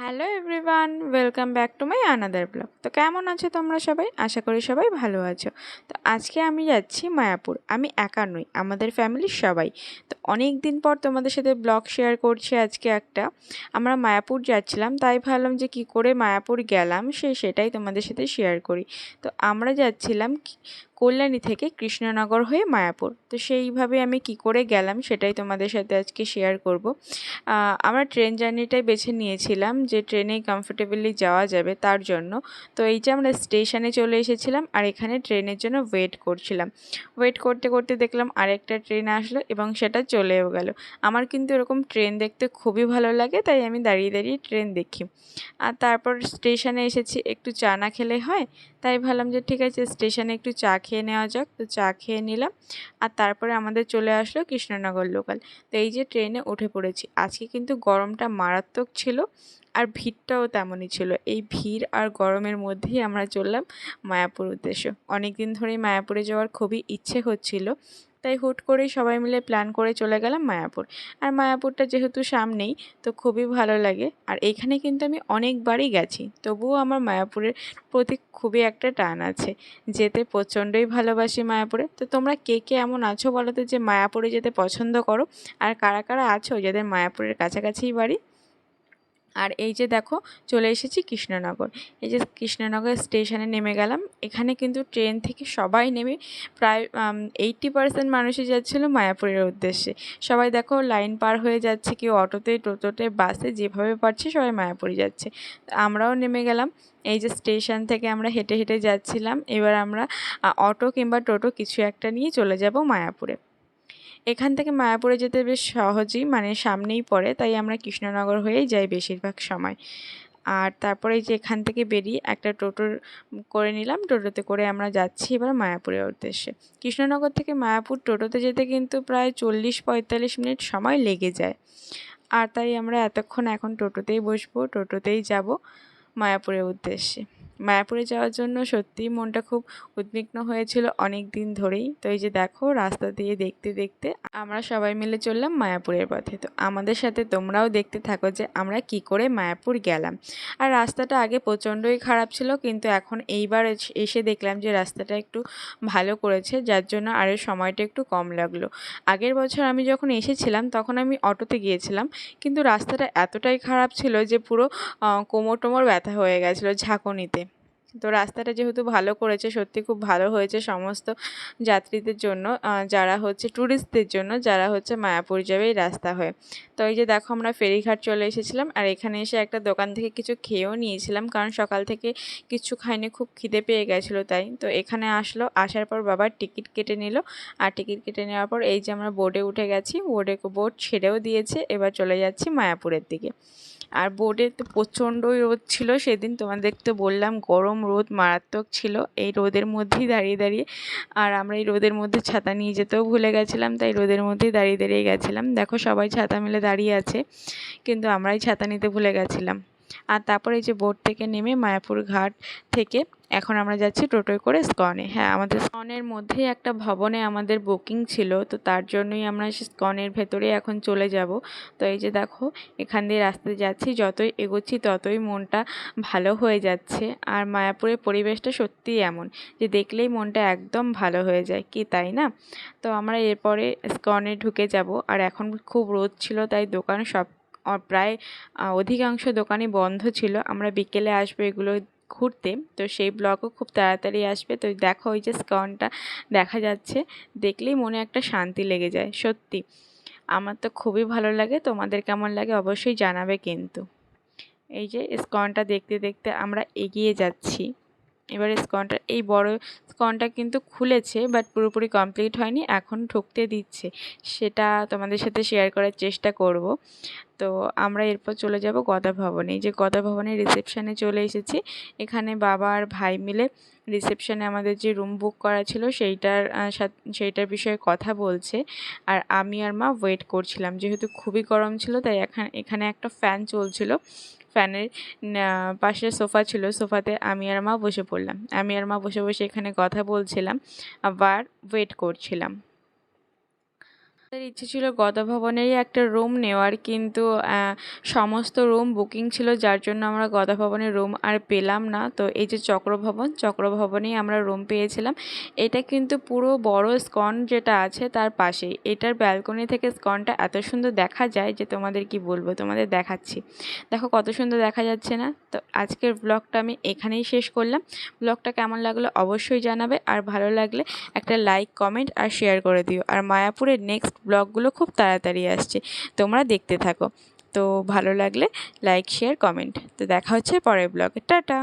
Hello everyone welcome back to my another vlog তো কেমন আছো তোমরা সবাই? আশা করি সবাই ভালো আছো। তো আজকে আমি যাচ্ছি মায়াপুর। আমি একা নই, আমাদের ফ্যামিলির সবাই। তো অনেক দিন পর তোমাদের সাথে ব্লগ শেয়ার করছি আজকে একটা। আমরা মায়াপুর যাচ্ছিলাম, তাই ভাবলাম যে কি করে মায়াপুর গেলাম, সে সেটাই তোমাদের সাথে শেয়ার করি। তো আমরা যাচ্ছিলাম কল্যাণী থেকে কৃষ্ণনগর হয়ে মায়াপুর। তো সেইভাবে আমি কি করে গেলাম সেটাই তোমাদের সাথে আজকে শেয়ার করব। আমরা ট্রেন জার্নিটাই বেছে নিয়েছিলাম যে ট্রেনে কমফোর্টেবলি যাওয়া যাবে তার জন্য। তো এই যে আমরা স্টেশনে চলে এসেছিলাম আর এখানে ট্রেনের জন্য ওয়েট করছিলাম। ওয়েট করতে করতে দেখলাম আরেকটা ট্রেন আসলো এবং সেটা চলেও গেল। আমার কিন্তু এরকম ট্রেন দেখতে খুবই ভালো লাগে, তাই আমি দাঁড়িয়ে দাঁড়িয়ে ট্রেন দেখি। আর তারপর স্টেশনে এসেছি, একটু চা না খেলে হয় তাই ভাবলাম যে ঠিক আছে, স্টেশনে একটু চা খেয়ে নেওয়া যাক। তো চা খেয়ে নিলাম। আর তারপরে আমাদের চলে আসলো কৃষ্ণনগর লোকাল তো এই যে ট্রেনে উঠে পড়েছি। আজকে কিন্তু গরমটা মারাত্মক ছিল আর ভিড়টাও তেমনই ছিল। এই ভিড় আর গরমের মধ্যেই আমরা চললাম মায়াপুর উদ্দেশ্য। অনেক দিন ধরেই মায়াপুরে যাওয়ার খুবই ইচ্ছে হচ্ছিল। তাই হুট করেই সবাই মিলে প্ল্যান করে চলে গেলাম মায়াপুর। আর মায়াপুরটা যেহেতু সামনেই, তো খুবই ভালো লাগে। আর এখানে কিন্তু আমি অনেকবারই গেছি, তবুও আমার মায়াপুরের প্রতি খুবই একটা টান আছে। যেতে প্রচণ্ডই ভালোবাসি মায়াপুরে। তো তোমরা কে কে এমন আছো বলো তো যে মায়াপুরে যেতে পছন্দ করো? আর কারা কারা আছো যাদের মায়াপুরের কাছাকাছিই বাড়ি? আর এই যে দেখো, চলে এসেছি কৃষ্ণনগর। এই যে কৃষ্ণনগর স্টেশনে নেমে গেলাম। এখানে কিন্তু ট্রেন থেকে সবাই নেমে প্রায় এইটটি পার্সেন্ট মানুষই যাচ্ছিল মায়াপুরের উদ্দেশ্যে। সবাই দেখো লাইন পার হয়ে যাচ্ছে, কেউ অটোতে, টোটোতে, বাসে, যেভাবে পারছে সবাই মায়াপুরে যাচ্ছে। আমরাও নেমে গেলাম। এই যে স্টেশন থেকে আমরা হেঁটে হেঁটে যাচ্ছিলাম। এবার আমরা অটো কিংবা টোটো কিছু একটা নিয়ে চলে যাব মায়াপুরে। এখান থেকে মায়াপুরে যেতে বেশ সহজেই মানে সামনেই পড়ে, তাই আমরা কৃষ্ণনগর হয়েই যাই বেশিরভাগ সময়। আর তারপরে যে এখান থেকে বেরিয়ে একটা টোটোর করে নিলাম, টোটোতে করে আমরা যাচ্ছি এবার মায়াপুরের উদ্দেশ্যে। কৃষ্ণনগর থেকে মায়াপুর টোটোতে যেতে কিন্তু প্রায় চল্লিশ পঁয়তাল্লিশ মিনিট সময় লেগে যায়। আর তাই আমরা এতক্ষণ এখন টোটোতেই বসবো, টোটোতেই যাব মায়াপুরের উদ্দেশ্যে। মায়াপুরে যাওয়ার জন্য সত্যিই মনটা খুব উদ্বিগ্ন হয়েছিল অনেক দিন ধরেই। তো এই যে দেখো, রাস্তা দিয়ে দেখতে দেখতে আমরা সবাই মিলে চললাম মায়াপুরের পথে। তো আমাদের সাথে তোমরাও দেখতে থাকো যে আমরা কি করে মায়াপুর গেলাম। আর রাস্তাটা আগে প্রচণ্ডই খারাপ ছিল, কিন্তু এখন এইবার এসে দেখলাম যে রাস্তাটা একটু ভালো করেছে, যার জন্য আরও সময়টা একটু কম লাগল। আগের বছর আমি যখন এসেছিলাম, তখন আমি অটোতে গিয়েছিলাম, কিন্তু রাস্তাটা এতটাই খারাপ ছিল যে পুরো কোমর টোমর ব্যথা হয়ে গেছিল ঝাঁকুনিতে। তো রাস্তাটা যেহেতু ভালো করেছে, সত্যি খুব ভালো হয়েছে সমস্ত যাত্রীদের জন্য যারা হচ্ছে ট্যুরিস্টদের জন্য, যারা হচ্ছে মায়াপুর যাবে এই রাস্তা হয়ে। তো এই যে দেখো আমরা ফেরিঘাট চলে এসেছিলাম, আর এখানে এসে একটা দোকান থেকে কিছু খেয়েও নিয়েছিলাম, কারণ সকাল থেকে কিছু খাইনি, খুব খিদে পেয়ে গেছিল তাই। তো এখানে আসলো, আসার পর বাবার টিকিট কেটে নিল, আর টিকিট কেটে নেওয়ার পর এই যে আমরা বোর্ডে উঠে গেছি বোর্ডে বোর্ড ছেড়েও দিয়েছে, এবার চলে যাচ্ছি মায়াপুরের দিকে। আর বোর্ডে তো প্রচণ্ডই রোদ ছিল, সেদিন তোমাদেরকে বললাম গরম রোদ মারাত্মক ছিল, এই রোদের মধ্যেই দাঁড়িয়ে দাঁড়িয়ে। আর আমরা এই রোদের মধ্যে ছাতা নিয়ে যেতেও ভুলে গেছিলাম, তাই রোদের মধ্যেই দাঁড়িয়ে দাঁড়িয়ে গেছিলাম। দেখো সবাই ছাতা মিলে দাঁড়িয়ে আছে, কিন্তু আমরাই ছাতা নিতে ভুলে গেছিলাম। আর তারপরে এই যে বোট থেকে নেমে মায়াপুর ঘাট থেকে এখন আমরা যাচ্ছি টোটোয় করে স্কনে। হ্যাঁ আমাদের স্কনের মধ্যেই একটা ভবনে আমাদের বুকিং ছিল, তো তার জন্যই আমরা স্কনের ভেতরে এখন চলে যাব। তো এই যে দেখো, এখান দিয়ে রাস্তায় যাচ্ছি, যতই এগোচ্ছি ততই মনটা ভালো হয়ে যাচ্ছে। আর মায়াপুরের পরিবেশটা সত্যিই এমন যে দেখলেই মনটা একদম ভালো হয়ে যায়, কি তাই না? তো আমরা এরপরে স্কনে ঢুকে যাব। আর এখন খুব রোদ ছিল, তাই দোকান সব প্রায় অধিকাংশ দোকানই বন্ধ ছিল। আমরা বিকেলে আসব এগুলো ঘুরতে, তো সেই ব্লগও খুব তাড়াতাড়ি আসবে। তো দেখো ওই যে স্কনটা দেখা যাচ্ছে, দেখলেই মনে একটা শান্তি লেগে যায়, সত্যি। আমার তো খুবই ভালো লাগে, তোমাদের কেমন লাগে অবশ্যই জানাবে কিন্তু। এই যে স্কনটা দেখতে দেখতে আমরা এগিয়ে যাচ্ছি। এবারে স্কনটা এই বড় স্কনটা কিন্তু খুলেছে বাট পুরোপুরি কমপ্লিট হয়নি, এখন ঢুকতে দিচ্ছে। সেটা তোমাদের সাথে শেয়ার করার চেষ্টা করব। তো আমরা এরপর চলে যাব গদা ভবনে। যে গদা ভবনে রিসেপশানে চলে এসেছি। এখানে বাবা আর ভাই মিলে রিসেপশানে আমাদের যে রুম বুক করা ছিল, সেইটার সেইটার বিষয়ে কথা বলছে। আর আমি আর মা ওয়েট করছিলাম। যেহেতু খুবই গরম ছিল, তাই এখানে এখানে একটা ফ্যান চলছিল। ফ্যানের পাশে সোফা ছিল, সোফাতে আমি আর মা বসে পড়লাম। আমি আর মা বসে বসে এখানে কথা বলছিলাম, আবার ওয়েট করছিলাম। ইচ্ছে ছিল গদাভবনেরই একটা রুম নেওয়ার, কিন্তু সমস্ত রুম বুকিং ছিল, যার জন্য আমরা গদাভবনের রুম আর পেলাম না। তো এই যে চক্রভবন, চক্রভবনেই আমরা রুম পেয়েছিলাম। এটা কিন্তু পুরো বড় স্কন যেটা আছে তার পাশেই। এটার ব্যালকনি থেকে স্কনটা এত সুন্দর দেখা যায় যে তোমাদের কি বলব, তোমাদের দেখাচ্ছি। দেখো কত সুন্দর দেখা যাচ্ছে না? তো আজকের ব্লগটা আমি এখানেই শেষ করলাম। ব্লগটা কেমন লাগল অবশ্যই জানাবে, আর ভালো লাগলে একটা লাইক কমেন্ট আর শেয়ার করে দিও। আর মায়াপুরের নেক্সট ব্লগগুলো খুব তাড়াতাড়ি আসছে। তোমরা দেখতে থাকো। তো ভালো লাগলে লাইক শেয়ার কমেন্ট তো দেখা হচ্ছে পরের ব্লগে। টাটা!